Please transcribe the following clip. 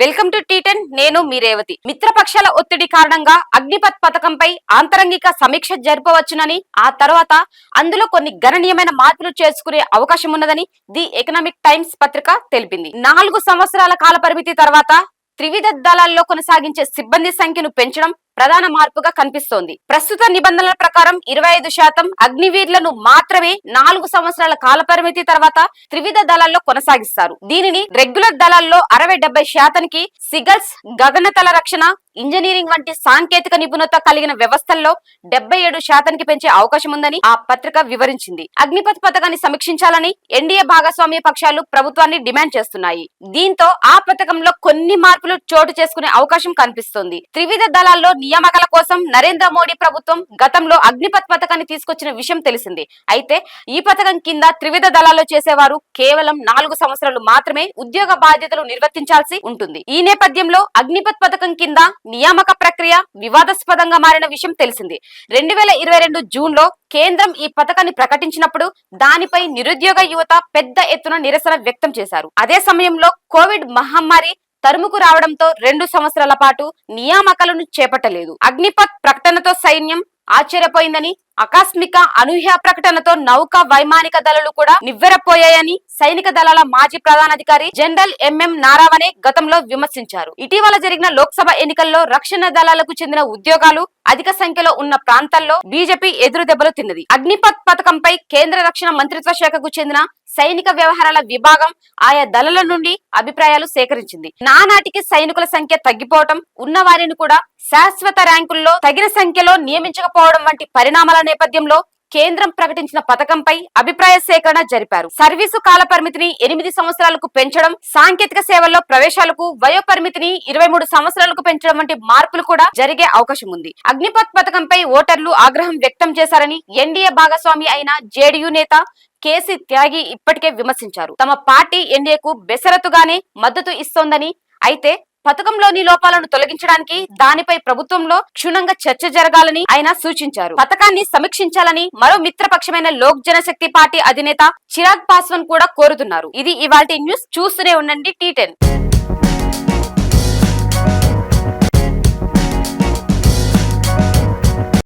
Welcome to T10 నేను మీ రేవతి. మిత్రపక్షాల ఒత్తిడి కారణంగా అగ్నిపత్ పథకంపై ఆంతరంగిక సమీక్ష జరపవచ్చునని ఆ తర్వాత అందులో కొన్ని గణనీయమైన మార్పులు చేసుకునే అవకాశం ఉన్నదని ది ఎకనామిక్ టైమ్స్ పత్రిక తెలిపింది. నాలుగు సంవత్సరాల కాల పరిమితి తర్వాత త్రివిధ దళాల్లో కొనసాగించే సిబ్బంది సంఖ్యను పెంచడం ప్రధాన మార్పుగా కనిపిస్తోంది. ప్రస్తుత నిబంధనల ప్రకారం ఇరవై ఐదు శాతం అగ్నివీర్లను మాత్రమే నాలుగు సంవత్సరాల కాల పరిమితి తర్వాత త్రివిధ దళాల్లో కొనసాగిస్తారు. దీనిని రెగ్యులర్ దళాల్లో అరవై డెబ్బై శాతానికి సిగల్స్ గగనతల రక్షణ ఇంజనీరింగ్ వంటి సాంకేతిక నిపుణత కలిగిన వ్యవస్థల్లో డెబ్బై ఏడు శాతానికి పెంచే అవకాశం ఉందని ఆ పత్రిక వివరించింది. అగ్నిపథ్ పథకాన్ని సమీక్షించాలని ఎన్డీఏ భాగస్వామ్య పక్షాలు ప్రభుత్వాన్ని డిమాండ్ చేస్తున్నాయి. దీంతో ఆ పథకంలో కొన్ని మార్పులు చోటు చేసుకునే అవకాశం కనిపిస్తోంది. త్రివిధ దళాల్లో నియామకాల కోసం నరేంద్ర మోడీ ప్రభుత్వం గతంలో అగ్నిపథ్ పథకాన్ని తీసుకొచ్చిన విషయం తెలిసింది. అయితే ఈ పథకం కింద త్రివిధ దళాల్లో చేసేవారు కేవలం నాలుగు సంవత్సరాలు మాత్రమే ఉద్యోగ బాధ్యతలు నిర్వర్తించాల్సి ఉంటుంది. ఈ నేపథ్యంలో అగ్నిపథ్ పథకం కింద నియామక ప్రక్రియ వివాదాస్పదంగా మారిన విషయం తెలిసింది. రెండు వేల ఇరవై రెండు జూన్లో కేంద్రం ఈ పథకాన్ని ప్రకటించినప్పుడు దానిపై నిరుద్యోగ యువత పెద్ద ఎత్తున నిరసన వ్యక్తం చేశారు. అదే సమయంలో కోవిడ్ మహమ్మారి తరుముకు రావడంతో రెండు సంవత్సరాల పాటు నియామకాలను చేపట్టలేదు. అగ్నిపత్ ప్రకటనతో సైన్యం ఆశ్చర్యపోయిందని ఆకస్మిక అనూహ్య ప్రకటనతో నౌక వైమానిక దళాలు కూడా నివ్వెరపోయాయని సైనిక దళాల మాజీ ప్రధానాధికారి జనరల్ ఎంఎం నారావణే గతంలో విమర్శించారు. ఇటీవల జరిగిన లోక్సభ ఎన్నికల్లో రక్షణ దళాలకు చెందిన ఉద్యోగాలు అధిక సంఖ్యలో ఉన్న ప్రాంతాల్లో బీజేపీ ఎదురు దెబ్బలు తిన్నది. అగ్నిపథ్ పథకంపై కేంద్ర రక్షణ మంత్రిత్వ శాఖకు చెందిన సైనిక వ్యవహారాల విభాగం ఆయా దళాల నుండి అభిప్రాయాలు సేకరించింది. నానాటికి సైనికుల సంఖ్య తగ్గిపోవటం ఉన్న వారిని కూడా శాశ్వత ర్యాంకుల్లో తగిన సంఖ్యలో నియమించకపోవడం వంటి పరిణామాల నేపథ్యంలో కేంద్రం ప్రకటించిన పథకంపై అభిప్రాయ సేకరణ జరిపారు. సర్వీసు కాల పరిమితిని ఎనిమిది సంవత్సరాలకు పెంచడం సాంకేతిక సేవల్లో ప్రవేశాలకు వయో పరిమితిని ఇరవై మూడు సంవత్సరాలకు పెంచడం వంటి మార్పులు కూడా జరిగే అవకాశం ఉంది. అగ్నిపథ్ పథకంపై ఓటర్లు ఆగ్రహం వ్యక్తం చేశారని ఎన్డీఏ భాగస్వామి అయిన జేడీయూ నేత కేసీ త్యాగి ఇప్పటికే విమర్శించారు. తమ పార్టీ ఎన్డీఏకు బెసరతుగానే మద్దతు ఇస్తోందని అయితే పథకంలోని లోపాలను తొలగించడానికి దానిపై ప్రభుత్వంలో క్షుణ్ణంగా చర్చ జరగాలని ఆయన సూచించారు. పథకాన్ని సమీక్షించాలని మరో మిత్రపక్షమైన లోక్ జనశక్తి పార్టీ అధినేత చిరాగ్ పాస్వాన్ కూడా కోరుతున్నారు. ఇది ఇవాల్టి న్యూస్. చూస్తూనే ఉండండి టీ టెన్.